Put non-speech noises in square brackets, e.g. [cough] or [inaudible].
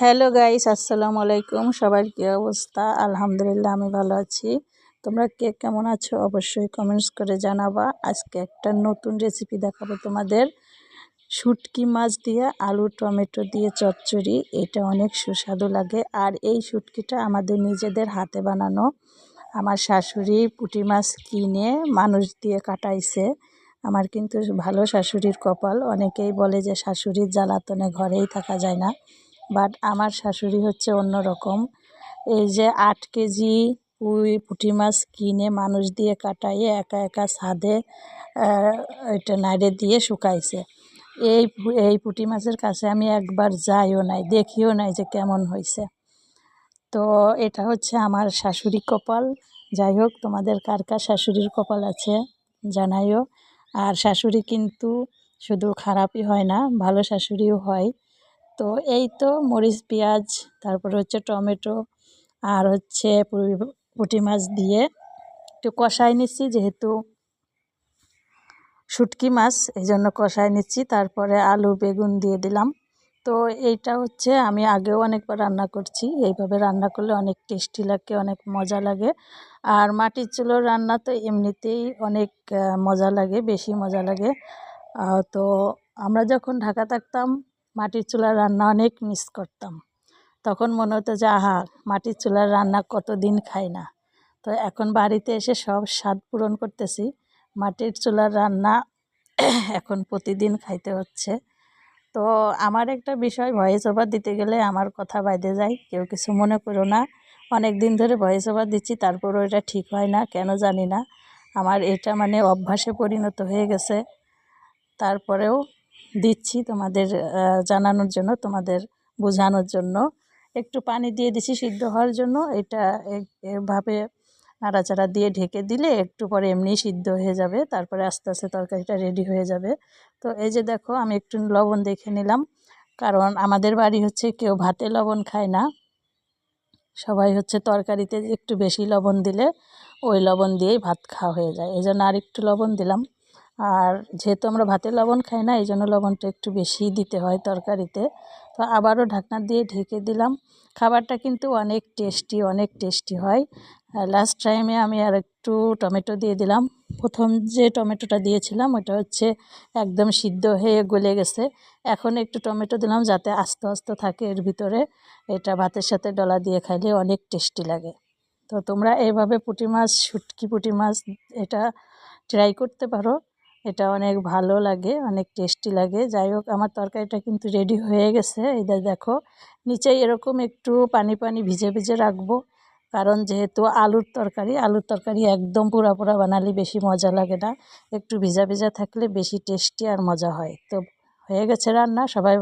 Hello guys, আসসালামু আলাইকুম। সবার কী অবস্থা? আলহামদুলিল্লাহ, আমি ভালো আছি। তোমরা কে কেমন আছো? অবশ্যই কমেন্টস করে জানাবা। আজকে একটা নতুন রেসিপি দেখাবো তোমাদের। শুটকি মাছ দিয়ে আলু, টমেটো দিয়ে চচ্চড়ি, এটা অনেক সুস্বাদু লাগে। আর এই শুটকিটা আমাদের নিজেদের হাতে বানানো। আমার শাশুড়ি পুঁটি মাছ কিনে মানুষ দিয়ে কাটাইছে। আমার কিন্তু ভালো শাশুড়ির কপাল। অনেকেই বলে যে শাশুড়ির জ্বালাতনে ঘরেই থাকা যায় না। বাট আমার শাশুড়ি হচ্ছে অন্য রকম এই যে আট কেজি পুঁই, পুঁটি মাছ কিনে মানুষ দিয়ে কাটাইয়ে একা একা ছাদে এটা নাইড়ে দিয়ে শুকাইছে। এই এই পুঁটি মাছের কাছে আমি একবার যাইও নাই, দেখিও নাই যে কেমন হয়েছে তো এটা হচ্ছে আমার শাশুড়ি কপাল। যাই হোক, তোমাদের কার কার শাশুড়ির কপাল আছে জানাইও। আর শাশুড়ি কিন্তু শুধু খারাপই হয় না, ভালো শাশুড়িও হয়। তো এই তো মরিচ, পেঁয়াজ, তারপরে হচ্ছে টমেটো আর হচ্ছে পুঁটি মাছ দিয়ে একটু কষাই নিচ্ছি যেহেতু শুটকি মাছ এই জন্য কষাই নিচ্ছি। তারপরে আলু, বেগুন দিয়ে দিলাম। তো এইটা হচ্ছে আমি আগেও অনেকবার রান্না করছি। এইভাবে রান্না করলে অনেক টেস্টি লাগে, অনেক মজা লাগে। আর মাটির চুলোর রান্না তো এমনিতেই অনেক মজা লাগে, বেশি মজা লাগে। তো আমরা যখন ঢাকা থাকতাম মাটির চুলার রান্না অনেক মিস করতাম। তখন মনে হতো যে, আহা, মাটির চুলার রান্না কতদিন খাই না? তো এখন বাড়িতে এসে সব স্বাদ পূরণ করতেছি। মাটির চুলার রান্না [clears throat] এখন প্রতিদিন খাইতে হচ্ছে। তো আমার একটা বিষয় ভয়েস ওভার দিতে গেলে আমার কথা বাইদে যায়, কেউ কিছু মনে করো না। অনেক দিন ধরে ভয়েস ওভার দিচ্ছি, তারপরও এটা ঠিক হয় না, কেন জানি না। আমার এটা মানে অভ্যাসে পরিণত হয়ে গেছে। তারপরেও দিচ্ছি তোমাদের জানানোর জন্য, তোমাদের বোঝানোর জন্য। একটু পানি দিয়ে দিছি সিদ্ধ হওয়ার জন্য। এটা এভাবে নাড়াচাড়া দিয়ে ঢেকে দিলে একটু পরে এমনি সিদ্ধ হয়ে যাবে। তারপরে আস্তে আস্তে তরকারিটা রেডি হয়ে যাবে। তো এই যে দেখো, আমি একটু লবণ দেখে নিলাম। কারণ আমাদের বাড়ি হচ্ছে কেউ ভাতে লবণ খায় না। সবাই হচ্ছে তরকারিতে একটু বেশি লবণ দিলে ওই লবণ দিয়েই ভাত খাওয়া হয়ে যায়। এই জন্য আর একটু লবণ দিলাম। আর যেহেতু আমরা ভাতে লবণ খাই না এই জন্য লবণটা একটু বেশি দিতে হয় তরকারিতে। তো আবারও ঢাকনা দিয়ে ঢেকে দিলাম। খাবারটা কিন্তু অনেক টেস্টি অনেক টেস্টি হয়। লাস্ট টাইমে আমি আর একটু টমেটো দিয়ে দিলাম। প্রথম যে টমেটোটা দিয়েছিলাম, ওটা হচ্ছে একদম সিদ্ধ হয়ে গলে গেছে। এখন একটু টমেটো দিলাম যাতে আস্তে আস্তে থাকে এর ভিতরে। এটা ভাতের সাথে ডলা দিয়ে খাইলে অনেক টেস্টি লাগে। তো তোমরা এইভাবে পুঁটি মাছ, শুটকি পুঁটি মাছ, এটা ট্রাই করতে পারো। এটা অনেক ভালো লাগে, অনেক টেস্টি লাগে। যাই হোক, আমার তরকারিটা কিন্তু রেডি হয়ে গেছে। এদের দেখো, নিচে এরকম একটু পানি পানি ভিজে ভিজে রাখব, কারণ যেহেতু আলুর তরকারি আলুর তরকারি একদম পুরা পুরা বানালে বেশি মজা লাগে না। একটু ভিজা ভিজা থাকলে বেশি টেস্টি আর মজা হয়। তো হয়ে গেছে রান্না, সবাই